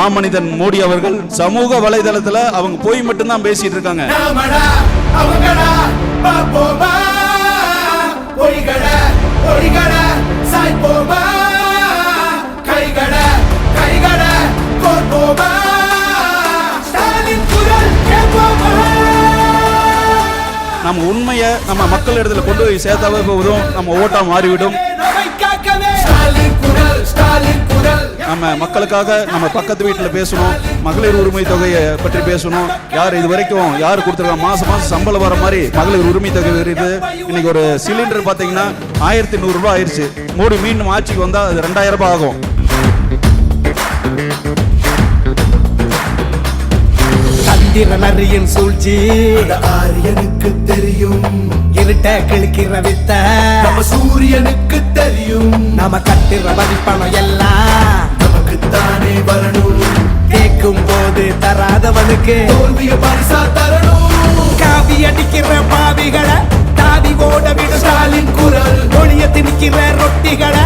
மாமனிதன் மோடி அவர்கள் சமூக வலைதளத்துல அவங்க போய் மட்டும்தான் பேசிட்டு இருக்காங்க. நம்ம உண்மையை நம்ம மக்கள் இடத்துல கொண்டு போய் சேர்த்தாவே போதும். நம்ம ஓட்டா மாறிவிடும். நம்ம மக்களுக்காக நம்ம பக்கத்து வீட்டில் பேசணும். மகளிர் உரிமை தொகையை பற்றி பேசணும். யார் இது வரைக்கும் யார் கொடுத்துருக்காங்க மாசம் மாசம் சம்பளம் வர மாதிரி மகளிர் உரிமை தொகை வருது இன்னைக்கு ஒரு சிலிண்டர் பார்த்தீங்கன்னா ஆயிரத்தி நூறுரூபா ஆயிடுச்சு மோடி மீண்டும் ஆட்சிக்கு வந்தால் அது ரெண்டாயிரம் ரூபாய் ஆகும். சந்திர நரியின் சூழ்ச்சி. ஆரியனுக்கு தெரியும். இருட்ட கிழக்கிற வித்த. நம்ம சூரியனுக்கு தெரியும். நாம கட்டுற மதிப்பணம் எல்லாம். வரணும் கேட்கும் போது தராதவனுக்கு தோல்விய பரிசா தரணும். காவி அடிக்கிற பாவிகளை தாதி ஓட விடு. ஸ்டாலின் குரல் ஒளிய திணிக்கிற ரொட்டிகளை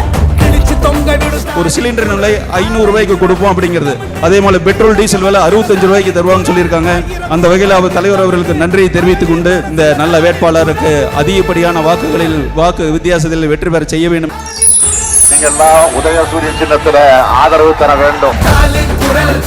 ஒரு சிலிண்டர் விலை ஐநூறு ரூபாய்க்கு கொடுப்போம் அப்படிங்கிறது. அதே போல பெட்ரோல் டீசல் விலை அறுபத்தஞ்சு ரூபாய்க்கு தருவாங்கன்னு சொல்லியிருக்காங்க. அந்த வகையில் அவர் தலைவர் அவர்களுக்கு நன்றியை தெரிவித்துக் கொண்டு இந்த நல்ல வேட்பாளருக்கு அதிகப்படியான வாக்குகளில் வாக்கு வித்தியாசத்தில் வெற்றி பெற செய்ய வேண்டும். நீங்க எல்லாம் உதய உதயசூரியன் சின்னத்துல ஆதரவு தர வேண்டும்.